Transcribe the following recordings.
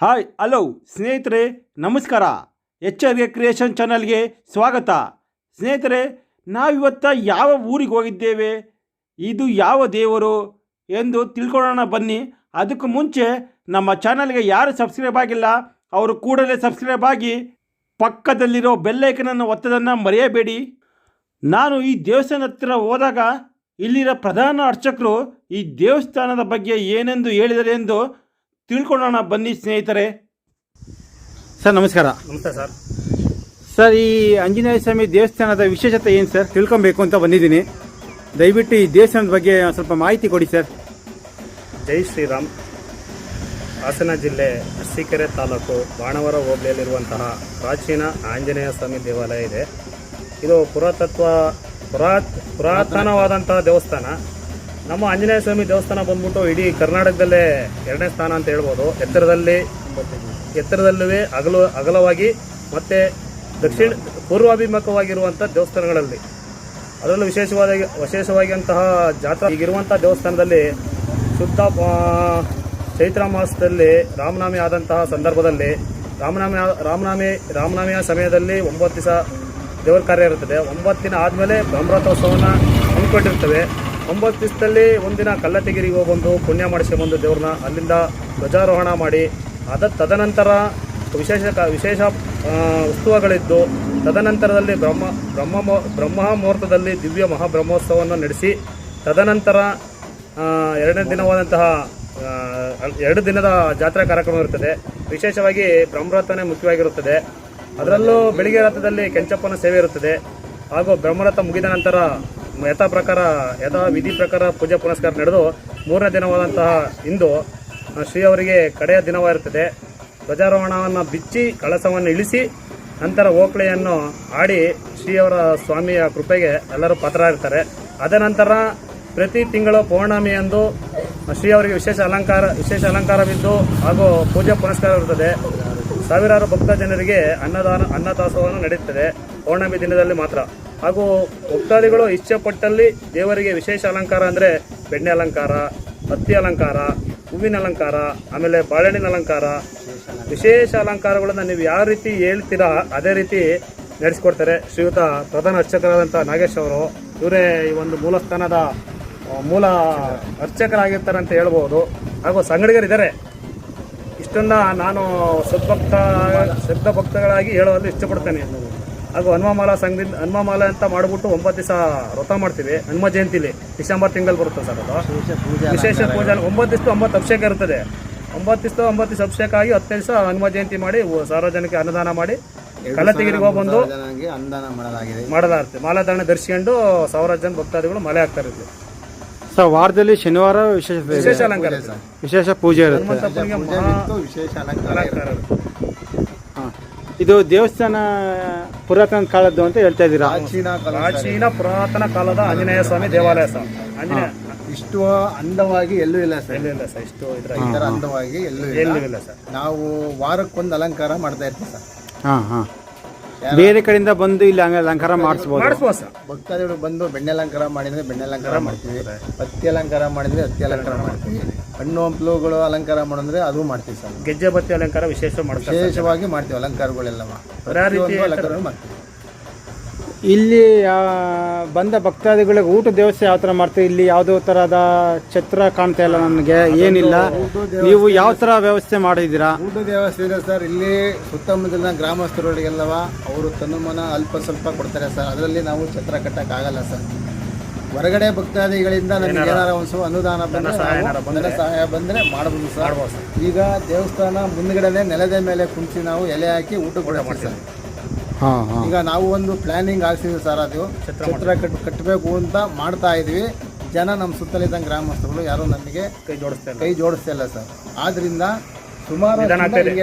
Hi, hello, ಸ್ನೇಹಿತರೆ, ನಮಸ್ಕಾರ. H ಆರ್ಗೆ creation ಚಾನಲ್ಗೆ ಸ್ವಾಗತ. ಸ್ನೇಹಿತರೆ, ನಾವಿವತ್ತ ಯಾವ ಊರಿಗೆ ಹೋಗಿದ್ದೇವೆ, ಇದು ಯಾವ ದೇವರು ಎಂದು ತಿಳ್ಕೊಳ್ಳೋಣ ಬನ್ನಿ. ಅದಕ್ಕೂ ಮುಂಚೆ ನಮ್ಮ ಚಾನಲ್ಗೆ ಯಾರು ಸಬ್ಸ್ಕ್ರೈಬ್ ಆಗಿಲ್ಲ, ಅವರು ಕೂಡಲೇ ಸಬ್ಸ್ಕ್ರೈಬ್ ಆಗಿ ಪಕ್ಕದಲ್ಲಿರೋ ಬೆಲ್ಲೈಕನನ್ನು ಒತ್ತದನ್ನು ಮರೆಯಬೇಡಿ. ನಾನು ಈ ದೇವಸ್ಥಾನ ಹತ್ತಿರ ಹೋದಾಗ ಇಲ್ಲಿರೋ ಪ್ರಧಾನ ಅರ್ಚಕರು ಈ ದೇವಸ್ಥಾನದ ಬಗ್ಗೆ ಏನೆಂದು ಹೇಳಿದರೆ ಎಂದು ತಿಳ್ಕೊಳ್ಳೋಣ ಬನ್ನಿ ಸ್ನೇಹಿತರೆ. ಸರ್ ನಮಸ್ಕಾರ. ನಮಸ್ತೆ ಸರ್. ಸರ್ ಈ ಆಂಜನೇಯ ಸ್ವಾಮಿ ದೇವಸ್ಥಾನದ ವಿಶೇಷತೆ ಏನು ಸರ್? ತಿಳ್ಕೊಬೇಕು ಅಂತ ಬಂದಿದ್ದೀನಿ. ದಯವಿಟ್ಟು ಈ ದೇವಸ್ಥಾನದ ಬಗ್ಗೆ ಸ್ವಲ್ಪ ಮಾಹಿತಿ ಕೊಡಿ ಸರ್. ಜೈ ಶ್ರೀರಾಮ್. ಹಾಸನ ಜಿಲ್ಲೆ ಅರಸೀಕೆರೆ ತಾಲೂಕು ಬಾಣವರ ಹೋಬಳಿಯಲ್ಲಿರುವಂತಹ ಪ್ರಾಚೀನ ಆಂಜನೇಯ ಸ್ವಾಮಿ ದೇವಾಲಯ ಇದೆ. ಇದು ಪುರಾತತ್ವ ಪುರಾತ್ ಪುರಾತನವಾದಂತಹ ದೇವಸ್ಥಾನ. ನಮ್ಮ ಆಂಜನೇಯ ಸ್ವಾಮಿ ದೇವಸ್ಥಾನ ಬಂದ್ಬಿಟ್ಟು ಇಡೀ ಕರ್ನಾಟಕದಲ್ಲೇ ಎರಡನೇ ಸ್ಥಾನ ಅಂತ ಹೇಳ್ಬೋದು. ಎತ್ತರದಲ್ಲಿ ಎತ್ತರದಲ್ಲೂ ಅಗಲ, ಅಗಲವಾಗಿ ಮತ್ತು ದಕ್ಷಿಣ ಪೂರ್ವಾಭಿಮುಖವಾಗಿರುವಂಥ ದೇವಸ್ಥಾನಗಳಲ್ಲಿ. ಅದರಲ್ಲೂ ವಿಶೇಷವಾದ ವಿಶೇಷವಾಗಿ ಜಾತ್ರಾ ಈಗಿರುವಂಥ ದೇವಸ್ಥಾನದಲ್ಲಿ ಶುದ್ಧ ಚೈತ್ರ ಮಾಸದಲ್ಲಿ ರಾಮನಾಮಿ ಆದಂತಹ ಸಂದರ್ಭದಲ್ಲಿ ರಾಮನಾಮಿ ರಾಮನಾಮಿ ರಾಮನಾಮಿಯ ಸಮಯದಲ್ಲಿ ಒಂಬತ್ತು ದಿವಸ ದೇವರ ಕಾರ್ಯ ಇರುತ್ತದೆ. ಒಂಬತ್ತು ದಿನ ಆದಮೇಲೆ ಬ್ರಹ್ಮರಥೋತ್ಸವವನ್ನು ಹಮ್ಮಿಕೊಂಡಿರ್ತೇವೆ. ಒಂಬತ್ತು ದಿವಸದಲ್ಲಿ ಒಂದಿನ ಕಲ್ಲಟಗಿರಿಗೆ ಹೋಗ್ಬಂದು ಪುಣ್ಯ ಬಂದು ದೇವ್ರನ್ನ ಅಲ್ಲಿಂದ ಧ್ವಜಾರೋಹಣ ಮಾಡಿ, ಅದ ತದನಂತರ ವಿಶೇಷ ಕ- ವಿಶೇಷ ಉತ್ಸವಗಳಿದ್ದು ತದನಂತರದಲ್ಲಿ ಬ್ರಹ್ಮ ಬ್ರಹ್ಮ ಬ್ರಹ್ಮ ಮುಹೂರ್ತದಲ್ಲಿ ದಿವ್ಯ ಮಹಾಬ್ರಹ್ಮೋತ್ಸವವನ್ನು ನಡೆಸಿ, ತದನಂತರ ಎರಡನೇ ದಿನವಾದಂತಹ ಎರಡು ದಿನದ ಜಾತ್ರಾ ಕಾರ್ಯಕ್ರಮ ಇರುತ್ತದೆ. ವಿಶೇಷವಾಗಿ ಬ್ರಹ್ಮರಥನೇ ಮುಖ್ಯವಾಗಿರುತ್ತದೆ. ಅದರಲ್ಲೂ ಬೆಳಿಗ್ಗೆ ರಥದಲ್ಲಿ ಕೆಂಚಪ್ಪನ ಸೇವೆ ಇರುತ್ತದೆ. ಹಾಗೂ ಬ್ರಹ್ಮರಥ ಮುಗಿದ ನಂತರ ಯಥಾ ಪ್ರಕಾರ, ಯಥಾ ವಿಧಿ ಪ್ರಕಾರ ಪೂಜೆ ಪುನಸ್ಕಾರ ನಡೆದು ಮೂರನೇ ದಿನವಾದಂತಹ ಇಂದು ಶ್ರೀ ಅವರಿಗೆ ಕಡೆಯ ದಿನವಾಗಿರುತ್ತದೆ. ಧ್ವಜಾರೋಹಣವನ್ನು ಬಿಚ್ಚಿ, ಕಳಸವನ್ನು ಇಳಿಸಿ, ನಂತರ ಓಕಳೆಯನ್ನು ಆಡಿ ಶ್ರೀಯವರ ಸ್ವಾಮಿಯ ಕೃಪೆಗೆ ಎಲ್ಲರೂ ಪಾತ್ರರಾಗಿರ್ತಾರೆ. ಅದ ನಂತರ ಪ್ರತಿ ತಿಂಗಳು ಪೌರ್ಣಮಿಯಂದು ಶ್ರೀಯವರಿಗೆ ವಿಶೇಷ ಅಲಂಕಾರ, ವಿಶೇಷ ಅಲಂಕಾರವಿದ್ದು ಹಾಗೂ ಪೂಜೆ ಪುನಸ್ಕಾರ ಇರುತ್ತದೆ. ಸಾವಿರಾರು ಭಕ್ತ ಜನರಿಗೆ ಅನ್ನದಾನ ಅನ್ನದಾಸೋಹವನ್ನು ನಡೆಯುತ್ತದೆ. ಪೌರ್ಣಮಿ ದಿನದಲ್ಲಿ ಮಾತ್ರ. ಹಾಗೂ ಭಕ್ತಾದಿಗಳು ಇಚ್ಛೆಪಟ್ಟಲ್ಲಿ ದೇವರಿಗೆ ವಿಶೇಷ ಅಲಂಕಾರ ಅಂದರೆ ಬೆಣ್ಣೆ ಅಲಂಕಾರ, ಹತ್ತಿ ಅಲಂಕಾರ, ಹೂವಿನ ಅಲಂಕಾರ, ಆಮೇಲೆ ಬಾಳೆಹಣ್ಣಿನ ಅಲಂಕಾರ. ವಿಶೇಷ ಅಲಂಕಾರಗಳನ್ನು ನೀವು ಯಾವ ರೀತಿ ಹೇಳ್ತೀರಾ ಅದೇ ರೀತಿ ನಡೆಸ್ಕೊಡ್ತಾರೆ. ಶ್ರೀಯುತ ಪ್ರಧಾನ ಅರ್ಚಕರಾದಂಥ ನಾಗೇಶ್ ಅವರು, ಇವರೇ ಈ ಒಂದು ಮೂಲಸ್ಥಾನದ ಮೂಲ ಅರ್ಚಕರಾಗಿರ್ತಾರೆ ಅಂತ ಹೇಳ್ಬೋದು. ಹಾಗೂ ಸಂಗಡಿಗರಿದ್ದಾರೆ. ಇಷ್ಟನ್ನು ನಾನು ಸದ್ಭಕ್ತ ಶ್ರದ್ಧ ಭಕ್ತಗಳಾಗಿ ಹೇಳಲು ಇಷ್ಟಪಡ್ತೇನೆ. ಹಾಗೂ ಹನುಮಮಾಲ ಸಂಘದಿಂದ ಹನುಮಮಾಲ ಅಂತ ಮಾಡಿಬಿಟ್ಟು ಒಂಬತ್ತು ದಿವಸ ವ್ರತ ಮಾಡ್ತೀವಿ. ಹನುಮ ಜಯಂತಿಲಿ. ಡಿಸೆಂಬರ್ ತಿಂಗಳು ಬರುತ್ತೆ ಸರ್ ಅದು. ವಿಶೇಷ ಪೂಜೆ ಒಂಬತ್ತು ದಿವಸ ಒಂಬತ್ತು ಅಭಿಷೇಕ ಇರ್ತದೆ. ಒಂಬತ್ತು ದಿವಸ ಒಂಬತ್ತು ದಿವಸ ಅಭಿಷೇಕ ಆಗಿ ಹತ್ತು ದಿವಸ ಹನುಮ ಜಯಂತಿ ಮಾಡಿ ಸಾರ್ವಜನಿಕ ಅನ್ನದಾನ ಮಾಡಿ ಕಳ್ಳತಿಗಿರಿಗೆ ಹೋಗ್ಬಂದು ಅನುದಾನ ಮಾಡಲಾಗಿದೆ. ಮಾಡಲಾಗುತ್ತೆ. ಮಾಲಾಧಾರಣೆ ಧರಿಸ್ಕೊಂಡು ಸಾವಿರಾರು ಜನ ಭಕ್ತಾದಿಗಳು ಮಲೆ ಆಗ್ತಾ ಇರುತ್ತೆ ಸರ್ ವಾರದಲ್ಲಿ ಶನಿವಾರ ವಿಶೇಷ ವಿಶೇಷ ಅಲಂಕಾರ ವಿಶೇಷ ಪೂಜೆ ಇರುತ್ತೆ. ವಿಶೇಷ ಅಲಂಕಾರ. ಇದು ದೇವಸ್ಥಾನ ಪುರಾತನ ಕಾಲದ್ದು ಅಂತ ಹೇಳ್ತಾ ಇದ್ದೀರಾ? ಪ್ರಾಚೀನ ಕಾಲ ಪ್ರಾಚೀನ ಪುರಾತನ ಕಾಲದ ಆಂಜನೇಯ ಸ್ವಾಮಿ ದೇವಾಲಯ ಸರ್ ಆಂಜನೇಯ ಇಷ್ಟು ಅಂದವಾಗಿ ಎಲ್ಲೂ ಇಲ್ಲ ಸರ್. ಇಲ್ಲ ಇಲ್ಲ ಸರ್ ಇಷ್ಟು ಇದ್ರ ಈ ಅಂದವಾಗಿ ಎಲ್ಲೂ ಇಲ್ಲ. ಎಲ್ಲೂ ಇಲ್ಲ ಸರ್. ನಾವು ವಾರಕ್ಕೊಂದು ಅಲಂಕಾರ ಮಾಡ್ತಾ ಇರ್ತೀವಿ ಸರ್. ಹಾ ಹಾ. ಬೇರೆ ಕಡೆಯಿಂದ ಬಂದು ಇಲ್ಲಿ ಹಂಗೆ ಅಲಂಕಾರ ಮಾಡಿಸ್ಬೋದು. ಮಾಡಿಸ್ಬೋದು ಸರ್. ಭಕ್ತಾದಿಗಳು ಬಂದು ಬೆಣ್ಣೆ ಅಲಂಕಾರ ಮಾಡಿದ್ರೆ ಬೆಣ್ಣೆ ಅಲಂಕಾರ ಮಾಡ್ತೀವಿ. ಹತ್ತಿ ಅಲಂಕಾರ ಮಾಡಿದ್ರೆ ಹತ್ತಿ ಅಲಂಕಾರ ಮಾಡ್ತೀವಿ. ಹಣ್ಣು ಹಂಪಲುಗಳು ಅಲಂಕಾರ ಮಾಡಿದ್ರೆ ಅದು ಮಾಡ್ತೀವಿ ಸರ್. ಗೆಜ್ಜೆ ಬತ್ತಿ ಅಲಂಕಾರ ವಿಶೇಷ ಮಾಡ್ತಾರೆ ವಿಶೇಷವಾಗಿ ಮಾಡ್ತೀವಿ ಅಲಂಕಾರಗಳೆಲ್ಲ ಪ್ರತಿಯೊಂದು ಅಲಂಕಾರ ಮಾಡ್ತೀವಿ. ಇಲ್ಲಿ ಆ, ಬಂದ ಭಕ್ತಾದಿಗಳಿಗೆ ಊಟ ವ್ಯವಸ್ಥೆ ಯಾವ ಥರ ಮಾಡ್ತೀವಿ ಇಲ್ಲಿ ಯಾವುದೋ ಥರದ ಛತ್ರ ಕಾಣ್ತಾ ಇಲ್ಲ ನನಗೆ ಏನಿಲ್ಲ. ನೀವು ಯಾವ ಥರ ವ್ಯವಸ್ಥೆ ಮಾಡಿದ್ದೀರಾ? ಊಟ ವ್ಯವಸ್ಥೆ ಇದೆ ಸರ್ ಇಲ್ಲಿ ಸುತ್ತಮುತ್ತಲಿನ ಗ್ರಾಮಸ್ಥರುಗಳಿಗೆಲ್ಲವ ಅವರು ತನ್ನಮನ ಅಲ್ಪ ಸ್ವಲ್ಪ ಕೊಡ್ತಾರೆ ಸರ್. ಅದರಲ್ಲಿ ನಾವು ಛತ್ರ ಕಟ್ಟೋಕ್ಕಾಗಲ್ಲ ಸರ್. ಹೊರಗಡೆ ಭಕ್ತಾದಿಗಳಿಂದ ನಮಗೆ ಏನಾರ ಒಂದು ಸ್ವಲ್ಪ ಅನುದಾನ ಬಂದರೆ ಸಹಾಯ ಬಂದರೆ ಮಾಡಬಹುದು ಸರ್. ಈಗ ದೇವಸ್ಥಾನ ಮುಂದ್ಗಡೆನೆ ನೆಲದ ಮೇಲೆ ಕುಂಚಿ ನಾವು ಎಲೆ ಹಾಕಿ ಊಟ ಕೂಡ ಮಾಡ್ತೀವಿ ಸರ್. ಈಗ ನಾವು ಒಂದು ಪ್ಲಾನಿಂಗ್ ಹಾಕ್ಸಿದ್ವಿ ಸರ್ ಅದು. ಚಿತ್ರ ಕಟ್ ಕಟ್ಟಬೇಕು ಅಂತ ಮಾಡ್ತಾ ಇದೀವಿ ಜನ ನಮ್ಮ ಸುತ್ತಲಿದ್ದ ಗ್ರಾಮಸ್ಥರು ಯಾರು ನಮಗೆ ಕೈ ಜೋಡಿಸ್ತಾ ಕೈ ಜೋಡಿಸ್ತಾ ಇಲ್ಲ ಸರ್. ಆದ್ರಿಂದ ಸುಮಾರು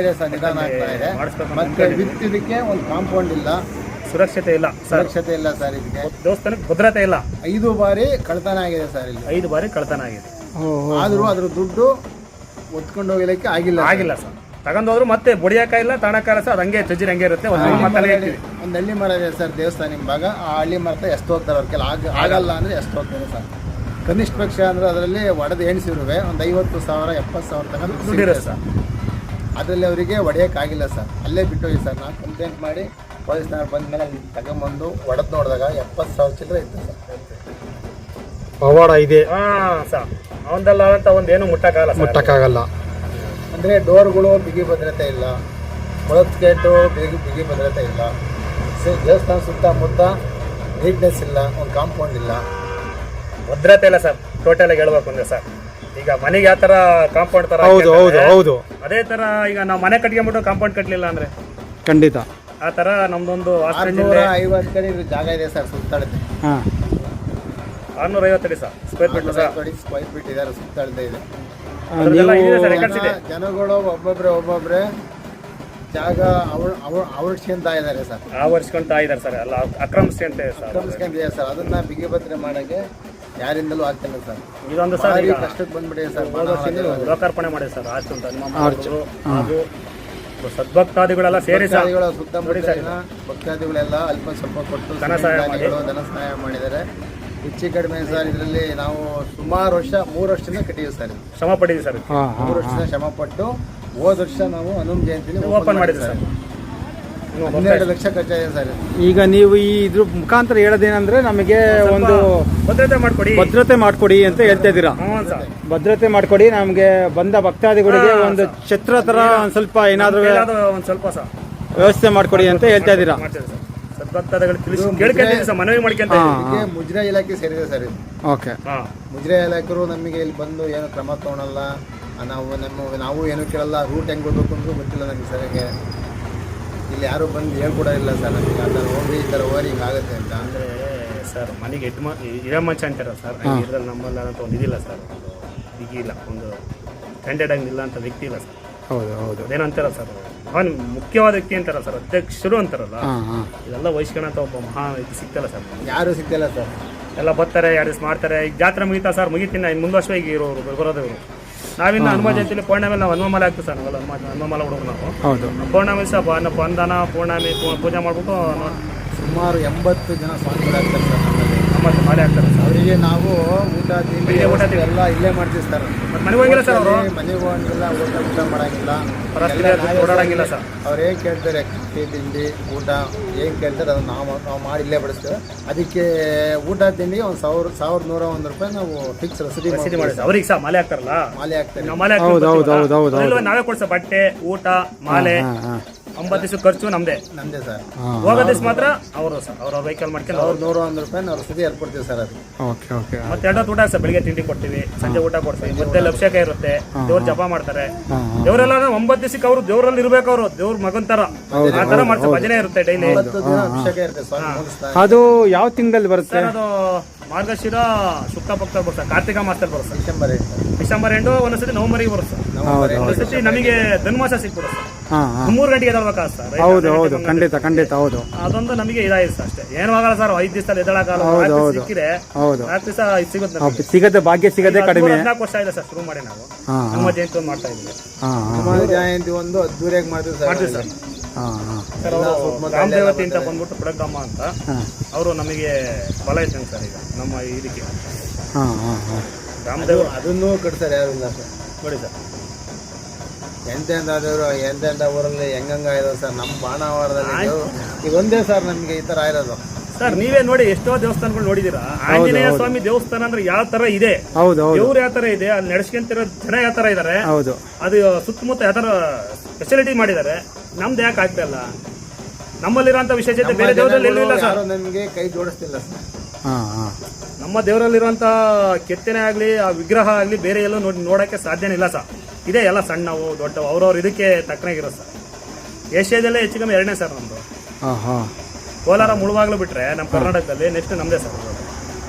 ಇದೆ. ಸರ್ ನಿಧಾನ ಆಗ್ತಾ ಇದೆ. ಮತ್ತೆ ಮತ್ತೆ ಬಿತ್ತಿದಕ್ಕೆ ಒಂದು ಕಾಂಪೌಂಡ್ ಇಲ್ಲ. ಸುರಕ್ಷತೆ ಇಲ್ಲ ಸರ್. ಸುರಕ್ಷತೆ ಇಲ್ಲ ಸರ್ ಇದಕ್ಕೆ. ದೇವಸ್ಥಾನಕ್ಕೆ ಭದ್ರತೆ ಇಲ್ಲ. ಐದು ಬಾರಿ ಕಳ್ತನ ಆಗಿದೆ ಸರ್ ಇಲ್ಲಿ. ಐದು ಬಾರಿ ಕಳ್ತನ ಆಗಿದೆ. ಆದ್ರೂ ಅದ್ರ ದುಡ್ಡು ಒತ್ಕೊಂಡು ಹೋಗಲಿಕ್ಕೆ ಆಗಿಲ್ಲ ಆಗಿಲ್ಲ ಸರ್. ತಗೊಂಡೋದ್ರು ಮತ್ತೆ ಬಡಿಯಾಕ ಇಲ್ಲ ತಣಕಾಲ ಸರ್ ಅದು ಹಂಗೆ ಚಜ್ಜಿನ ಹಂಗೆ ಇರುತ್ತೆ. ಒಂದು ಒಂದು ಹಳ್ಳಿ ಮರ ಇದೆ ಸರ್ ದೇವಸ್ಥಾನ ಭಾಗ ಆ ಹಳ್ಳಿ ಮರ ಎಷ್ಟು ಹೋಗ್ತಾರೆ ಅವ್ರ ಕೆಲ ಆಗ ಆಗಲ್ಲ. ಅಂದ್ರೆ ಎಷ್ಟು ಹೋಗ್ತಾರೆ ಸರ್? ಕನಿಷ್ಠ ಪಕ್ಷ ಅಂದ್ರೆ ಅದರಲ್ಲಿ ಒಡೆದು ಎಣಿಸಿರುವೆ ಒಂದು ಐವತ್ತು ಸಾವಿರ ಎಪ್ಪತ್ತು ಸಾವಿರ ತಗೊಂಡು ದುಡ್ಡಿರುತ್ತೆ ಸರ್. ಅದರಲ್ಲಿ ಅವರಿಗೆ ಹೊಡೆಯೋಕ್ಕಾಗಿಲ್ಲ ಸರ್. ಅಲ್ಲೇ ಬಿಟ್ಟೋಗಿ ಸರ್. ನಾನು ಕಂಪ್ಲೇಂಟ್ ಮಾಡಿ ಪೊಲೀಸ್ನವ್ರು ಬಂದ ಮೇಲೆ ಅಲ್ಲಿ ತಗೊಂಬಂದು ಒಡೆದು ನೋಡಿದಾಗ ಎಪ್ಪತ್ತು ಸಾವಿರ ಚಿಲ್ಲರೆ ಇತ್ತು ಸರ್. ಪವಾಡ ಇದೆ ಹಾಂ ಸರ್. ಅವನದಲ್ಲ ಅಂತ ಒಂದೇನು ಮುಟ್ಟಕ್ಕಾಗಲ್ಲ ಸರ್. ಮುಟ್ಟಕ್ಕಾಗಲ್ಲ. ಅಂದರೆ ಡೋರ್ಗಳು ಬಿಗಿ ಭದ್ರತೆ ಇಲ್ಲ ಕೊಳತ್ ಗೇಟು ಬಿಗಿ ಬಿಗಿ ಭದ್ರತೆ ಇಲ್ಲ. ಸ- ದೇವಸ್ಥಾನ ಸುತ್ತಮುತ್ತ ನೀಟ್ನೆಸ್ ಇಲ್ಲ ಒಂದು ಕಾಂಪೌಂಡ್ ಇಲ್ಲ. ಭದ್ರತೆ ಇಲ್ಲ ಸರ್ ಟೋಟಲಾಗಿ ಹೇಳ್ಬೇಕು ಅಂದ್ರೆ ಸರ್. ಈಗ ಮನೆಗೆ ಯಾವ ಥರ ಕಾಂಪೌಂಡ್ ಥರ ಹೌದು ಹೌದು ಹೌದು. ಅದೇ ಥರ ಈಗ ನಾವು ಮನೆ ಕಟ್ಕೊಂಡ್ಬಿಟ್ಟು ಕಾಂಪೌಂಡ್ ಕಟ್ಟಲಿಲ್ಲ ಅಂದರೆ? ಖಂಡಿತ. ಆ ಥರ ಆರುನೂರ ಐವತ್ತು ಕಡೆ ಇದು ಜಾಗ ಇದೆ ಸರ್ ಸುತ್ತಳತೆ ಹಾಂ. ಆರ್ನೂರ ಅಡಿ sir square feet sir. Square feet ಇದ್ದಾರೆ ಸುತ್ತಳತೆ ಇದೆ. ಜನಗಳು ಒಬ್ಬೊಬ್ರೆ ಒಬ್ಬೊಬ್ರೆ ಜಾಗ ಅವ್ರ ಅವ್ರ ಅವ್ರಿಸ್ಕೊಂತ ಇದ್ದಾರೆ ಸರ್. ಆವರಿಸ್ಕೊಂತಾ ಇದ್ದಾರೆ ಸರ್ ಅಲ್ಲ ಆಕ್ರಮಿಸ್ಕೊಂತ ಸರ್. ಆಕ್ರಮಿಸ್ಕೊಂಡಿದೆ ಸರ್. ಅದನ್ನ ಬಿಗಿ ಮಾಡೋಕೆ ಮಾಡೋಕ್ಕೆ ಯಾರಿಂದಲೂ ಆಗ್ತಿಲ್ಲ ಸರ್. ಇದೊಂದು ಸರ್ ಕಷ್ಟಕ್ಕೆ ಬಂದ್ಬಿಟ್ಟಿದೆ ಸರ್ ಲೋಕಾರ್ಪಣೆ ಮಾಡಿದೆ ಸರ್ ಆರ್ಚ್ ಅಂತ. ಅವರು ಹಾಗೂ ಸದ್ಭಕ್ತಾದಿಗಳೆಲ್ಲ ಸೇರಿ ಸುತ್ತಮುತ್ತಲಿನ ಭಕ್ತಾದಿಗಳೆಲ್ಲ ಅಲ್ಪ ಸ್ವಲ್ಪ ಕೊಟ್ಟು ಧನ ಸಹಾಯ ಮಾಡಿದ್ದಾರೆ. ಹೆಚ್ಚು ಕಡಿಮೆ ಸರ್ ಇದರಲ್ಲಿ ನಾವು ಸುಮಾರು ವರ್ಷ ಮೂರು ವರ್ಷದಿಂದ ಕಟ್ಟಿದ್ದೀವಿ ಸರ್. ಇದು. ಶ್ರಮ ಪಟ್ಟಿದ್ದೀವಿ ಸರ್. ಮೂರು ವರ್ಷದಿಂದ ಶ್ರಮ ಪಟ್ಟು ಹೋದ ವರ್ಷ ನಾವು ಹನುಮ ಜಯಂತಿಲಿ ಓಪನ್ ಮಾಡಿದ್ವಿ ಸರ್. ಇನ್ನು ಹನ್ನೆರಡು ಲಕ್ಷ ಖರ್ಚಾಗಿದೆ ಸರ್. ಇದು. ಈಗ ನೀವು ಈ ಇದ್ರ ಮುಖಾಂತರ ಹೇಳೋದೇನಂದ್ರೆ ನಮಗೆ ಒಂದು ಭದ್ರತೆ ಮಾಡ್ಕೊಡಿ. ಭದ್ರತೆ ಮಾಡಿಕೊಡಿ ಅಂತ ಹೇಳ್ತಾ ಇದ್ದೀರಾ? ಹ್ಞೂ ಸರ್. ಭದ್ರತೆ ಮಾಡಿಕೊಡಿ ನಮಗೆ ಬಂದ ಭಕ್ತಾದಿಗಳಿಗೆ ಒಂದು ಛತ್ರ ತರ ಒಂದ್ ಸ್ವಲ್ಪ ಏನಾದ್ರೂ ಏನಾದ್ರು ಒಂದು ಸ್ವಲ್ಪ ಸರ್. ವ್ಯವಸ್ಥೆ ಮಾಡಿಕೊಡಿ ಅಂತ ಹೇಳ್ತಾ ಇದ್ದೀರಾ? ಮಾಡ್ತೀವಿ ಸರ್. ಸದ್ಭಕ್ತಾದಿಗಳು ತಿಳಿಸಿ ಸರ್ ಮನವಿ ಮಾಡ್ಕೊಂತ ಹಾಂ. ಹೀಗೆ ಮುಜರಾ ಇಲಾಖೆ ಸೇರಿದೆ ಸರ್ ಇದು. ಓಕೆ. ಹಾಂ. ಮುಜರಾ ಇಲಾಖೆರು ನಮಗೆ ಇಲ್ಲಿ ಬಂದು ಏನು ಕ್ರಮ ತಗೊಳಲ್ಲ ಆ, ನಾವು ನಮ್ಮ ನಾವು ಏನು ಕೇಳಲ್ಲ ರೂಟ್ ಹೆಂಗ್ ಹೋಗ್ಬೇಕು ಅಂದ್ರೂ ಗೊತ್ತಿಲ್ಲ ನಮಗೆ ಸರ್ ಇಲ್ಲಿ ಯಾರು ಬಂದು ಹೇಳ್ಕೊಡೋದಿಲ್ಲ ಸರ್ ನಮಗೆ ಆ ಥರ ಹೋಗಿ ಈ ಥರ ಹೋರಿ ಹಿಂಗೆ ಆಗುತ್ತೆ ಅಂತ. ಅಂದ್ರೆ ಸರ್ ಮನೆಗೆ ಎಟ್ಟು ಮ ಅಂತಾರ ಸರ್ ಇದ್ರಲ್ಲಿ ನಮ್ಮಲ್ಲ ಅಂತ ಒಂದು ಇದಿಲ್ಲ ಸರ್ ಒಂದು ಬಿಗಿ ಇಲ್ಲ ಒಂದು ಸ್ಟ್ಯಾಂಡರ್ಡ್ ಆಗಿ ಇಲ್ಲ ಅಂತ ವ್ಯಕ್ತಿ ಇಲ್ಲ ಸರ್. ಹೌದು ಹೌದು. ಅದೇನಂತಾರ ಸರ್? ಅವನು ಮುಖ್ಯವಾದ ವ್ಯಕ್ತಿ ಅಂತಾರ ಸರ್? ಅಧ್ಯಕ್ಷರು ಅಂತಾರಲ್ಲ? ಹಾಂ ಹಾಂ. ಇದೆಲ್ಲ ವಹಿಸ್ಕೊಳಂತ ಒಬ್ಬ ಮಹಾ ಇದು ಸಿಗ್ತಲ್ಲ ಸರ್? ಯಾರು ಸಿಗ್ತಿಲ್ಲ ಸರ್. ಎಲ್ಲ ಬರ್ತಾರೆ ಯಾರು ದಿವಸ ಮಾಡ್ತಾರೆ. ಈಗ ಜಾತ್ರೆ ಮುಗಿತಾ ಸರ್ ಮುಗಿತೀನಿ ಇನ್ನು ಮುಂದೆ ವರ್ಷ ಈಗ ಇರೋರು ಬರೋದವರು ಇವರು. ನಾವಿನ್ನು ಹನುಮ ಜಯಂತಿಲಿ ಪೌರ್ಣಮಿ ನಾವು ಹನುಮಾಲೆ ಆಗ್ತದೆ ಸರ್ ನಾವೆಲ್ಲ ಹನುಮ ಹನುಮಾಲ ಹುಡುಗರು ನಾವು. ಹೌದು. ಪೌರ್ಣಮಿ ಸಹ ಬ- ಪಂದನ ಪೌರ್ಣಮಿ ಪೂ- ಪೂಜೆ ಮಾಡ್ಬಿಟ್ಟು ಸುಮಾರು ಎಂಬತ್ತು ಜನ ಸ್ವಾಮಿಗಳಾಗ್ತಾರೆ ಸರ್. ನಮ್ಮಲ್ಲಿ ಮಾಲೆ ಹಾಕ್ತಾರೆ ಸರ್. ಅವರಿಗೆ ನಾವು ಊಟ ತಿಂಡಿ ಇಲ್ಲೇ ಊಟ ಎಲ್ಲ ಇಲ್ಲೇ ಮಾಡ್ತೀವಿ ಸರ್. ಮತ್ತೆ ಮನೆಗೆ ಹೋಗಿಲ್ಲ ಸರ್ ಅವರು? ಮನೆಗೆ ಹೋಗಂಗಿಲ್ಲ ಊಟ ಊಟ ಮಾಡಂಗಿಲ್ಲ. ಪರಸ್ಪರ ಎಲ್ಲ ನಾವೇ ಓಡಾಡಂಗಿಲ್ಲ ಸರ್. ಅವ್ರು ಏನು ಕೇಳ್ತಾರೆ? ಕಾಫಿ ತಿಂಡಿ ಊಟ ಏನು ಕೇಳ್ತಾರೆ ಅದನ್ನ ನಾವು ನಾವು ಮಾಡಿ ಇಲ್ಲೇ ಬಡಿಸ್ತೇವೆ. ಅದಕ್ಕೆ ಊಟ ತಿಂಡಿಗೆ ಒಂದು ಸಾವಿರ ಸಾವಿರದ ನೂರ ಒಂದು ರೂಪಾಯಿ ನಾವು ಫಿಕ್ಸ್ ರಸೀದಿ ರಸೀದಿ ಮಾಡ್ತೀವಿ ಮಾಡಿ ಅವ್ರಿಗೆ ಸಹ ಮಾಲೆ ಹಾಕ್ತಾರಲ್ಲ? ಮಾಲೆ ಹಾಕ್ತಾರೆ. ನಾವು ಮಾಲೆ ಹೌದು, ಹೌದು, ಹೌದು, ಹೌದು, ಹೌದು. ನಾವೇ ಕೊಡ್ಸ ಬಟ್ಟೆ ಊಟ ಮಾಲೆ. ಹಾಂ ಹಾಂ. ಒಂಬತ್ತು ದಿವಸ ಖರ್ಚು ನಮ್ದೇ. ನಮ್ದೇ ಸರ್. ಹೋಗೋ ದಿವಸ ಮಾತ್ರ ಅವರು ಸರ್ ಅವ್ರ ವೆಹಿಕಲ್ ಮಾಡ್ಕೊಂಡು ಅವ್ರು ನೂರ ಒಂದು ರೂಪಾಯಿ ನಾವು ರಸೀದಿ ಏರ್ಪಡ್ತೀವಿ ಸರ್ ಅದು. Okay okay. ಮತ್ತೆ ಎರಡು ಊಟ ಸರ್ ಬೆಳಿಗ್ಗೆ ತಿಂಡಿ ಕೊಡ್ತೀವಿ ಸಂಜೆ ಊಟ ಕೊಡ್ತೀವಿ ಮತ್ತೆ ಅಭಿಷೇಕ ಇರುತ್ತೆ ದೇವ್ರ ಜಪ ಮಾಡ್ತಾರೆ. ದೇವರೆಲ್ಲ ಒಂಬತ್ತು ದಿವಸಕ್ಕೆ ಅವರು ದೇವರಲ್ಲಿ ಇರ್ಬೇಕು ಅವರು ದೇವ್ರ ಮಗನ್ ತರ. ಆ ತರ ಮಾಡ್ತಾರೆ ಭಜನೆ ಇರುತ್ತೆ ಡೈಲಿ. ಅಭಿಷೇಕ ಇರುತ್ತೆ ಅದು ಯಾವ ತಿಂಗಳಲ್ಲಿ ಬರುತ್ತೆ? ಸರ್ ಅದು ಮಾರ್ಗಶಿರ ಶುಕ್ಲ ಪಕ್ಷ ಬರುತ್ತೆ? ಕಾರ್ತಿಕ ಮಾಸದಲ್ಲಿ ಬರುತ್ತೆ? ಡಿಸೆಂಬರ್ ಎಂಟು. ಡಿಸೆಂಬರ್ ಎಂಟು ಒಂದೊಂದ್ಸತಿ ನವಂಬರಿಗೆ ಬರುತ್ತೆ? ಒಂದೊಂದ್ಸತಿ ನಮಗೆ ಧನ್ಮಾಸ ಸಿಕ್ಬಿಡುತ್ತೆ? ಸರ್ ಮೂರು ಗಂಟೆಗೆ ಎದ್ದೇಳ್ಬೇಕಾ ಸರ್? ಹೌದು ಹೌದು. ಖಂಡಿತ ಖಂಡಿತ ಹೌದು. ಅದೊಂದು ನಮಗೆ ಇದಾಗಿದೆ ಸರ್ ಅಷ್ಟೇ. ಏನು ಆಗಲ್ಲ ಸರ್ ಐದು ದಿವಸದಲ್ಲಿ ದಿವಸ ಹೌದು. ಸಿಕ್ಕಿದ್ರೆ ಹೌದು. ನಾಲ್ಕು ದಿವಸ ಸಿಗುತ್ತೆ ಸಿಗತ್ತೆ ಭಾಗ್ಯ ಸಿಗದೆ ಕಡಿಮೆ. ಹದಿನಾಲ್ಕು ವರ್ಷ ಇದೆ ಸರ್ ಶುರು ಮಾಡಿ ನಾವು. ನಮ್ಮ ಜಯಂತಿ ಒಂದು ಮಾಡ್ತಾ ಇದ್ದೀವಿ. ಜಯಂತಿ ಒಂದು ಅದ್ದೂರಿಯಾಗಿ ಮಾಡ್ತೀವಿ ಸರ್. ಮಾಡ್ತೀವಿ ಸರ್. ಸರ್ ಅವರು ರಾಮದೇವತಿ ಅಂತ ಬಂದ್ಬಿಟ್ಟು ಪುಡಕಮ್ಮ ಅಂತ ಅವರು ನಮಗೆ ಬಲ ಇದ್ದಂಗೆ ಸರ್ ಈಗ ನಮ್ಮ ಇದಕ್ಕೆ. ಹಾಂ ಹಾಂ ಹಾಂ. ರಾಮದೇವ ಅದನ್ನೂ ಕಟ್ತಾರೆ ಯಾರು ಇಲ್ಲ ಸರ್? ನೋಡಿ ಸರ್. ಎಂತೆಂಥ ದೇವರು ಎಂತೆಂಥ ಊರಲ್ಲಿ ಹೆಂಗಂಗ ಇರೋದು ಸರ್? ನಮ್ಮ ಬಾಣಾವಾರದಲ್ಲಿ ಈಗ ಒಂದೇ ಸರ್ ನಮಗೆ ಈ ಥರ ಇರೋದು ಸರ್ ನೀವೇ ನೋಡಿ ಎಷ್ಟೋ ದೇವಸ್ಥಾನಗಳು ನೋಡಿದೀರಾ ಆಂಜನೇಯ ಸ್ವಾಮಿ ದೇವಸ್ಥಾನ ಅಂದ್ರೆ ಯಾವ ತರ ಇದೆ? ಹೌದು ಹೌದು. ದೇವ್ರು ಯಾವ ತರ ಇದೆ? ಅಲ್ಲಿ ನಡೆಸ್ಕೊಂತಿರೋ ಜನ ಯಾವ ತರ ಇದಾರೆ ಹೌದು. ಅದು ಸುತ್ತಮುತ್ತ ಯಾವ ತರ ಫೆಸಿಲಿಟಿ ಮಾಡಿದ್ದಾರೆ? ನಮ್ದು ಯಾಕೆ ಆಗ್ತಾ ಇಲ್ಲ? ನಮ್ಮಲ್ಲಿರುವಂತ ವಿಶೇಷತೆ ಬೇರೆ ದೇವರಲ್ಲಿ ಎಲ್ಲೂ ಇಲ್ಲ ಸರ್. ಯಾರು ನಮಗೆ ಕೈ ಜೋಡಿಸ್ತಿಲ್ಲ ಸರ್. ಹಾಂ ಹಾಂ. ನಮ್ಮ ದೇವರಲ್ಲಿರುವಂಥ ಕೆತ್ತನೆ ಆಗಲಿ ಆ ವಿಗ್ರಹ ಆಗಲಿ ಬೇರೆ ಎಲ್ಲೂ ನೋಡಿ ನೋಡೋಕ್ಕೆ ಸಾಧ್ಯನೇ ಇಲ್ಲ ಸರ್. ಇದೇ ಎಲ್ಲ ಸಣ್ಣವು ದೊಡ್ಡವು ಅವ್ರವ್ರ ಇದಕ್ಕೆ ತಕ್ಕನಾಗಿರೋ ಸರ್. ಏಷ್ಯಾದಲ್ಲೇ ಹೆಚ್ಚು ಕಮ್ಮಿ ಎರಡನೇ ಸರ್ ನಮ್ಮದು ಹಾಂ ಹಾಂ. ಕೋಲಾರ ಮುಳುವಾಗ್ಲು ಬಿಟ್ರೆ ನಮ್ಮ ಕರ್ನಾಟಕದಲ್ಲಿ ನೆಕ್ಸ್ಟ್ ನಮ್ದೇ ಸರ್.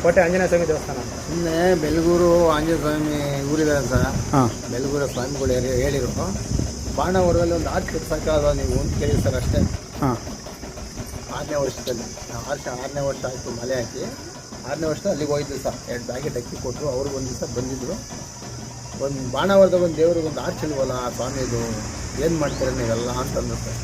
ಕೋಟೆ ಆಂಜನೇಯ ಸ್ವಾಮಿ ದೇವಸ್ಥಾನ. ಅಂತ ಸುಮ್ಮನೆ ಬೆಲಗೂರು ಆಂಜನೇಯ ಸ್ವಾಮಿ ಊರಿದ್ದಾರೆ ಸರ್. ಹಾಂ. ಬೆಲಗೂರ ಸ್ವಾಮಿಗಳು ಹೇಳಿ ಬಾಣಾವರದಲ್ಲಿ ಒಂದು ಆರ್ಟ್ ಕಟ್ಸೋಕ್ಕಾಗ ನೀವು ಒಂದು ಕೇಳಿ ಸರ್ ಅಷ್ಟೇ. ಹಾಂ. ಆರನೇ ವರ್ಷದಲ್ಲಿ ಆರು ಆರನೇ ವರ್ಷ ಆಯಿತು ಮಲೆ ಹಾಕಿ. ಆರನೇ ವರ್ಷ ಅಲ್ಲಿಗೆ ಹೋಗಿದ್ವಿ ಸರ್. ಎರಡು ಬ್ಯಾಗೆಟ್ ಅಕ್ಕಿ ಕೊಟ್ಟರು ಅವ್ರಿಗೆ ಒಂದು ದಿವಸ ಬಂದಿದ್ದರು ಒಂದು ಬಾಣವರದ ಒಂದು ದೇವ್ರಿಗೆ ಒಂದು ಆರ್ಚ್ ಇಲ್ವಲ್ಲ ಆ ಸ್ವಾಮಿದು ಏನು ಮಾಡ್ತೀರ ನೀವೆಲ್ಲ ಅಂತಂದ್ರು ಸರ್.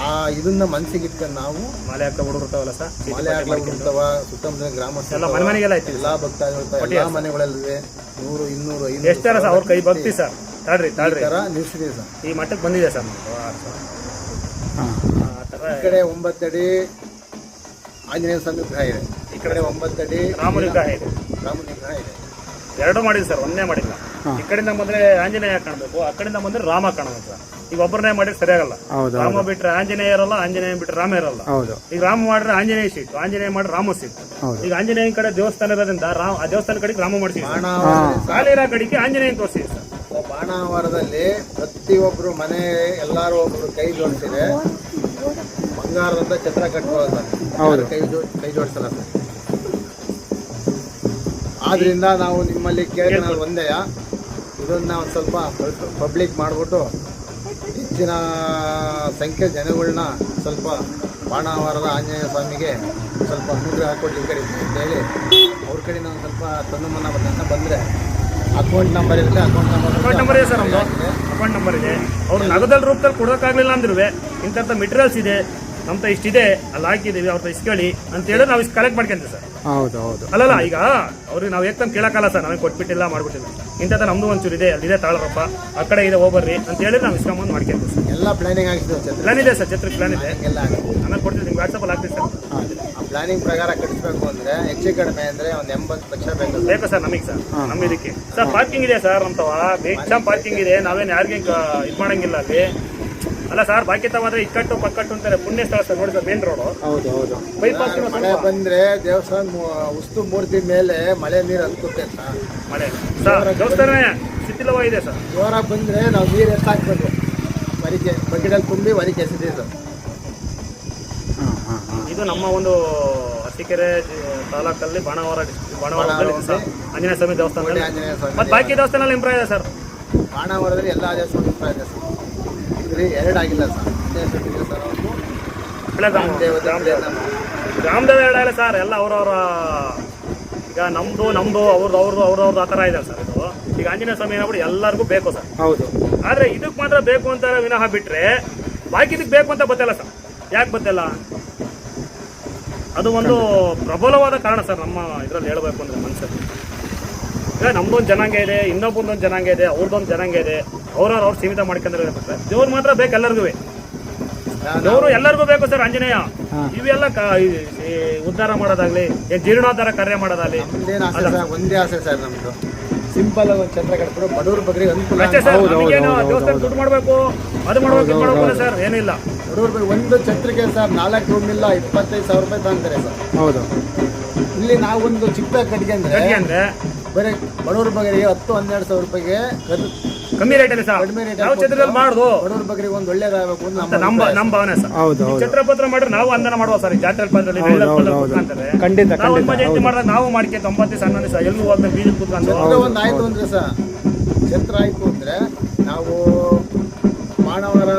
ಆ ಇದನ್ನ ಮನಸ್ಸಿಗೆ ಇಟ್ಕೊಂಡು ನಾವು ಮಲೆ ಹಾಕ ಹುಡುಗಿರ್ತಾವಲ್ಲ ಸರ್? ಮಲೆ ಪಟ್ಟಿ ಮಾಡ್ಕೊಂಡು. ಸುತ್ತಮುತ್ತ ಗ್ರಾಮಸ್ಥರು ಎಲ್ಲ ಮನೆ ಮನೆಗೆಲ್ಲ ಐತಿ ಎಲ್ಲ ಭಕ್ತಾದಿಗಳು ಎಲ್ಲ ಮನೆಗಳಲ್ಲಿವೆ. ನೂರು ಇನ್ನೂರು ಐದು ಎಷ್ಟು ಸರ್ ಅವ್ರ ಕೈ ಭಕ್ತಿ ಸರ್? ತಾಳ್ರಿ ತಾಳ್ರಿ. ಥರ ನಿಲ್ಸಿದ್ದೀವಿ ಸರ್. ಈ ಮಟ್ಟಕ್ಕೆ ಬಂದಿದೆ ಸರ್. ಹಾಂ. ಆ ಥರ ಈ ಕಡೆ ಒಂಬತ್ತಡಿ ಆಂಜನೇಯ ಸ್ವಾಮಿ ವಿಗ್ರಹ ಇದೆ. ಈ ಕಡೆ ಒಂಬತ್ತಡಿ ರಾಮನ ಇದೆ. ರಾಮನ ಇದೆ. ಎರಡು ಮಾಡಿದ್ವಿ ಸರ್ ಒಂದೇ ಮಾಡಿಲ್ಲ. ಈ ಕಡೆಯಿಂದ ಬಂದ್ರೆ ಆಂಜನೇಯ ಕಾಣಬೇಕು ಆ ಕಡೆಯಿಂದ ಬಂದ್ರೆ ರಾಮ ಕಾಣಬೇಕು ಸರ್. ಈಗ ಒಬ್ಬರನ್ನೇ ಮಾಡಿದ್ರೆ ಸರಿಯಾಗಲ್ಲ. ರಾಮ ಬಿಟ್ರೆ ಆಂಜನೇಯ ಇರಲ್ಲ ಆಂಜನೇಯ ಬಿಟ್ರೆ ರಾಮ ಇರಲ್ಲ. ಈಗ ರಾಮ ಮಾಡಿದ್ರೆ ಆಂಜನೇಯ ಸೀಟ್ ಆಂಜನೇಯ ಮಾಡಿದ್ರೆ ರಾಮ ಸೀಟ್. ಹೌದು. ಈಗ ಆಂಜನೇಯನ ಕಡೆ ದೇವಸ್ಥಾನ ಇರೋದ್ರಿಂದ ರಾಮ ಆ ದೇವಸ್ಥಾನ ಕಡೆಗೆ ರಾಮ ಮಾಡಿಸಿ ಕಾಲಿರ ಖಾಲಿ ಇರೋ ಕಡೆಗೆ ಆಂಜನೇಯ ತೋರಿಸಿ ಸರ್. ಬಾಣಾವರದಲ್ಲಿ ಪ್ರತಿಯೊಬ್ಬರು ಮನೆ ಎಲ್ಲರೂ ಒಬ್ಬರು ಕೈ ಜೋಡಿಸಿದೆ ಬಂಗಾರದಂತ ಕಟ್ಬೋದು ಸರ್ ಕೈ ಜೋ ಕೈ ಜೋಡಿಸಲ್ಲ. ಸರ್ ಆದ್ರಿಂದ ನಾವು ನಿಮ್ಮಲ್ಲಿ ಕೇಳಿದ್ರೆ ಒಂದೇಯ ಇದನ್ನ ಒಂದು ಸ್ವಲ್ಪ ಪಬ್ಲಿಕ್ ಮಾಡಿಬಿಟ್ಟು ಹೆಚ್ಚಿನ ಸಂಖ್ಯೆ ಜನಗಳನ್ನ ಸ್ವಲ್ಪ ಬಾಣಾವರದ ಆಂಜನೇಯ ಸ್ವಾಮಿಗೆ ಸ್ವಲ್ಪ ಅನುಗ್ರಹ ಕೊಟ್ಟು ಈ ಕಡೆ ಅಂತ ಹೇಳಿ ಅವ್ರ ಕಡೆಯಿಂದ ಒಂದು ಸ್ವಲ್ಪ ತಂದು ಮನ ಬಂದರೆ ಅಕೌಂಟ್ ನಂಬರ್ ಇರುತ್ತೆ ಅಕೌಂಟ್ ನಂಬರ್ ಅಕೌಂಟ್ ನಂಬರ್ ಇದೆ ಸರ್ ನಮ್ದು. ಅಕೌಂಟ್ ನಂಬರ್ ಇದೆ. ಅವ್ರು ನಗದಲ್ಲಿ ರೂಪದಲ್ಲಿ ಕೊಡೋಕ್ಕಾಗಲಿಲ್ಲ ಅಂದ್ರೆ ಇಂಥ ಮೆಟೀರಿಯಲ್ಸ್ ಇದೆ ನಮ್ತ ಇಷ್ಟಿದೆ, ಅಲ್ಲಿ ಹಾಕಿದ್ದೀವಿ ಅವ್ರ ಇಸ್ಕೊಳ್ಳಿ ಅಂತ ಹೇಳಿ ನಾವು ಇಷ್ಟು ಕಲೆಕ್ಟ್ ಮಾಡ್ಕೊಂತೀವಿ ಸರ್. ಹೌದು ಹೌದು. ಅಲ್ಲಲ್ಲ ಈಗ ಅವ್ರಿಗೆ ನಾವು ಏಕದಮ್ ಕೇಳಕ್ಕಲ್ಲ ಸರ್ ನಮಗೆ ಕೊಟ್ಬಿಟ್ಟಿಲ್ಲ ಮಾಡ್ಬಿಟ್ಟಿಲ್ಲ. ಇಂಥದ್ದು ನಮ್ದು ಒಂಚೂರು ಇದೆ ಅಲ್ಲಿದೆ ತಾಳರಪ್ಪ ಆ ಕಡೆ ಇದೆ ಹೋಗ್ಬರ್ರಿ ಅಂತ ಹೇಳಿ ನಾವು ಇಸ್ಕೊಂಬಂದು ಮಾಡ್ಕೊಂತೀವಿ ಸರ್. ಎಲ್ಲ ಪ್ಲಾನಿಂಗ್ ಆಗಿದೆ ಛತ್ರ ಪ್ಲಾನ್ ಇದೆ ಸರ್ ಚಿತ್ರ ಪ್ಲಾನ್ ಇದೆ. ಎಲ್ಲ ಆಮೇಲೆ ಕೊಡ್ತೀವಿ ನಿಮ್ಗೆ ವಾಟ್ಸಪ್ಪಲ್ಲಿ ಹಾಕ್ತೀವಿ ಸರ್. ಆ ಪ್ಲಾನಿಂಗ್ ಪ್ರಕಾರ ಕಟ್ಟಿಸ್ಬೇಕು ಅಂದ್ರೆ ಹೆಚ್ಚು ಕಡಿಮೆ ಅಂದ್ರೆ ಒಂದು ಎಂಬತ್ತು ಲಕ್ಷ ಬೇಕು. ಬೇಕು ಸರ್ ನಮಗೆ ಸರ್? ನಮ್ಮ ಇದಕ್ಕೆ. ಸರ್ ಪಾರ್ಕಿಂಗ್ ಇದೆ ಸರ್ ನಮ್ತವ ಬೇಗ ಪಾರ್ಕಿಂಗ್ ಇದೆ. ನಾವೇನು ಯಾರಿಗೆ ಇದು ಮಾಡಂಗಿಲ್ಲ ಅಲ್ಲಿ. ಅಲ್ಲ ಸರ್ ಬಾಕಿ ತಗೊಂಡ್ರೆ ಇಕ್ಕಟ್ಟು ಪಕ್ಕಟ್ಟು ಅಂತಾರೆ. ಪುಣ್ಯ ಸ್ಥಳ ಸರ್ ನೋಡಿ ಸರ್ ಮೇನ್ ರೋಡು ಹೌದು ಹೌದು. ಬೈಪಾಸ್ ಮಳೆ ಬಂದ್ರೆ ದೇವಸ್ಥಾನ ಉಸ್ತು ಮೂರ್ತಿ ಮೇಲೆ ಮಳೆ ನೀರು ಅಂತ. ಮಳೆ. ಸರ್ ದೇವಸ್ಥಾನ ಶಿಥಿಲವಾಗಿದೆ ಸರ್. ಜೋರಾಗಿ ಬಂದ್ರೆ ನಾವು ನೀರು ಎತ್ತಾಕ್ಬೇಕು ವರಿಕೆ ಬಕೆಟಲ್ಲಿ ತುಂಬಿ ವರಿಕೆ ಸರ್ ಇದು ನಮ್ಮ ಒಂದು ಅರಸೀಕೆರೆ ಜಿ- ತಾಲೂಕಲ್ಲಿ ಬಾಣಾವರ ಬಾಣಾವರದಲ್ಲಿ ಆಂಜನೇಯ ಸ್ವಾಮಿ ದೇವಸ್ಥಾನ ಕೋಟೆ ಆಂಜನೇಯ ಸ್ವಾಮಿ ಮತ್ತೆ ಬಾಕಿ ದೇವಸ್ಥಾನ. ಇಂಪ್ರೂವ್ ಇದೆ ಸರ್? ಬಾಣಾವರದಲ್ಲಿ ಎಲ್ಲ ದೇವಸ್ಥಾನ ಇಂಪ್ರೂವ್ ಇದೆ ಸರ್. ಇದ್ರಿ ಎರಡಾಗಿಲ್ಲ ಸರ್. ಸರ್ ಸರ್ ಎಲ್ಲ ಅವ್ರವ್ರ ಈಗ ನಮ್ದು ನಮ್ದು ಅವ್ರದ್ದು ಅವ್ರದ್ದು ಅವ್ರವ್ರದ್ದು ಆ ಥರ ಇದೆ ಸರ್ ಇದು. ಈಗ ಆಂಜನೇಯ ಸ್ವಾಮಿ ಏನಾಗ್ಬಿಟ್ಟು ಎಲ್ಲರಿಗೂ ಬೇಕು ಸರ್. ಹೌದು. ಆದರೆ ಇದಕ್ಕೆ ಮಾತ್ರ ಬೇಕು ಅಂತ ವಿನಃ ಬಿಟ್ರೆ ಬಾಕಿ ಇದಕ್ಕೆ ಬೇಕು ಅಂತ ಗೊತ್ತಿಲ್ಲ ಸರ್. ಯಾಕೆ ಗೊತ್ತಿಲ್ಲ? ಅದು ಒಂದು ಪ್ರಬಲವಾದ ಕಾರಣ ಸರ್ ನಮ್ಮ ಇದ್ರಲ್ಲಿ ಹೇಳ್ಬೇಕು ಅಂದ್ರೆ ಮನಸ್ಸಲ್ಲಿ ಈಗ ನಮ್ದೊಂದು ಜನಾಂಗ ಇದೆ ಇನ್ನೊಬ್ಬಂದೊಂದು ಜನಾಂಗ ಇದೆ ಅವ್ರದ್ದೊಂದು ಜನಾಂಗ ಇದೆ. ಅವ್ರವ್ರು ಅವ್ರು ಸೀಮಿತ ಮಾಡ್ಕೊಂಡ್ರೆ ದೇವ್ರು ಮಾತ್ರ ಬೇಕು ಎಲ್ಲರಿಗೂ ದೇವರು ಎಲ್ಲರಿಗೂ ಬೇಕು ಸರ್ ಆಂಜನೇಯ. ಇವೆಲ್ಲ ಉದ್ಧಾರ ಮಾಡೋದಾಗ್ಲಿ ಜೀರ್ಣೋದ್ಧಾರ ಕಾರ್ಯ ಮಾಡೋದಾಗ್ಲಿ. ಒಂದೇ ಆಸೆ ಸರ್ ನಮ್ದು. ಸಿಂಪಲ್ ಆಗಿ ಒಂದು ಛತ್ರ ಕಟ್ಬಿಡು ಬಡವ್ರ ಬಗ್ಗೆ ಅನುಕೂಲ ಅಷ್ಟೇ ಸರ್ ನಮಗೇನು ದೇವಸ್ಥಾನ ದುಡ್ಡು ಮಾಡಬೇಕು ಅದು ಮಾಡ್ಬೇಕು ಇದು ಮಾಡ್ಬೇಕು ಸರ್ ಏನಿಲ್ಲ ಬಡವ್ರ ಬಗ್ಗೆ ಒಂದು ಛತ್ರಕ್ಕೆ ಸರ್ ನಾಲ್ಕು ರೂಮ್ ಇಲ್ಲ ಇಪ್ಪತ್ತೈದು ಸಾವಿರ ರೂಪಾಯಿ ತಗೊಂತಾರೆ ಸರ್. ಹೌದು. ಇಲ್ಲಿ ನಾವು ಒಂದು ಚಿಕ್ಕ ಕಟ್ಗೆ ಅಂದ್ರೆ ಬರೀ ಬಡವ್ರ ಬಗ್ಗರಿಗೆ ಹತ್ತು ಹನ್ನೆರಡು ಸಾವಿರ ರೂಪಾಯಿಗೆ ಕಮ್ಮಿ ರೇಟಲ್ಲಿ ಸರ್ ಕಡಿಮೆ ರೇಟ್ ನಾವು ಛತ್ರದಲ್ಲಿ ಮಾಡುದು. ಬಡವ್ರ ಬಗ್ಗೆ ಒಂದು ಒಳ್ಳೇದಾಗಬೇಕು ಅಂತ ನಮ್ಮ ನಮ್ಮ ನಮ್ಮ ಭಾವನೆ ಸರ್. ಹೌದು ಛತ್ರಪತ್ರ ಮಾಡಿದ್ರೆ ನಾವು ಅಂದನ ಮಾಡುವ ಸರ್ ಈ ಜಾತ್ರೆ ಪತ್ರದಲ್ಲಿ ಹೌದು, ಹೌದು, ಹೌದು. ಖಂಡಿತ ನಾವು ಖಂಡಿತ ಜಯಂತಿ ಮಾಡಿದ್ರೆ ಮಾಡಿದಾಗ ನಾವು ಮಾಡ್ಕೆ ತೊಂಬತ್ತು ದಿವಸ ಹನ್ನೊಂದು ದಿವಸ ಎಲ್ಲೂ ಹೋದ್ಮೇಲೆ ಬೀಜ ಕೂತ್ಕೊಂಡು. ಛತ್ರ ಒಂದು ಆಯ್ತು ಅಂದ್ರೆ ಸರ್ ಛತ್ರ ಆಯ್ತು ಅಂದ್ರೆ ನಾವು ಮಾನವರ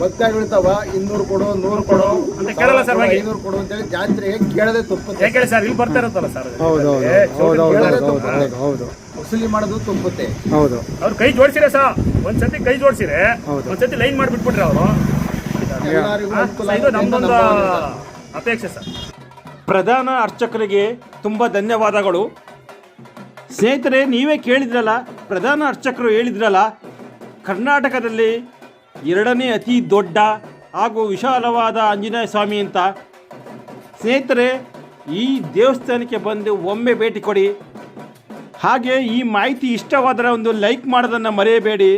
ಭಕ್ತಾಗಿರ್ತಾವ ಇನ್ನೂರು ಕೊಡು ನೂರು ಕೊಡು ಅಂತ ಕೇಳಲ್ಲ ಸರ್ ಹಾಗೆ. ಐನೂರು ಕೊಡು ಅಂತೇಳಿ ಜಾತ್ರೆಗೆ ಕೇಳದೆ ತಪ್ಪುತ್ತೆ ಯಾಕೆ ಸರ್ ಇಲ್ಲಿ ಬರ್ತಾ ಇರುತ್ತಲ್ಲ ಸರ್ ಅದು. ಹೌದು ಹೌದು ಏ, ಹೌದು ಹೌದು ಹೌದು ತಪ್ಪು. ಹೌದು ಹೌದು ವಸೂಲಿ ಮಾಡೋದು ತಪ್ಪುತ್ತೆ ಹೌದು ಅವ್ರು ಕೈ ಜೋಡಿಸಿರೆ ಸರ್ ಒಂದ್ ಸತಿ ಕೈ ಜೋಡಿಸಿರೆ ಹೌದು. ಒಂದ್ ಸತಿ ಲೈನ್ ಮಾಡಿಬಿಟ್ಬಿಟ್ರೆ ಅವರು ಎಲ್ಲರಿಗೂ ಅನುಕೂಲ ಇದು ಆಗುತ್ತೆ ಅಂತ ನಮ್ದೊಂದು ನಮ್ಮ ಭಾವನೆ ಸರ್. ಅಪೇಕ್ಷೆ ಸರ್ ಪ್ರಧಾನ ಅರ್ಚಕರಿಗೆ ತುಂಬ ಧನ್ಯವಾದಗಳು ಸ್ನೇಹಿತರೆ ನೀವೇ ಕೇಳಿದ್ರಲ್ಲ ಪ್ರಧಾನ ಅರ್ಚಕರು ಹೇಳಿದ್ರಲ್ಲ ಕರ್ನಾಟಕದಲ್ಲಿ ಎರಡನೇ ಅತಿ ದೊಡ್ಡ ಹಾಗೂ ವಿಶಾಲವಾದ ಆಂಜನೇಯ ಸ್ವಾಮಿ ಅಂತ. ಸ್ನೇಹಿತರೆ, ಈ ದೇವಸ್ಥಾನಕ್ಕೆ ಬಂದು ಒಮ್ಮೆ ಭೇಟಿ ಕೊಡಿ. ಹಾಗೆ ಈ ಮಾಹಿತಿ ಇಷ್ಟವಾದರೆ ಒಂದು ಲೈಕ್ ಮಾಡೋದನ್ನು ಮರೆಯಬೇಡಿ.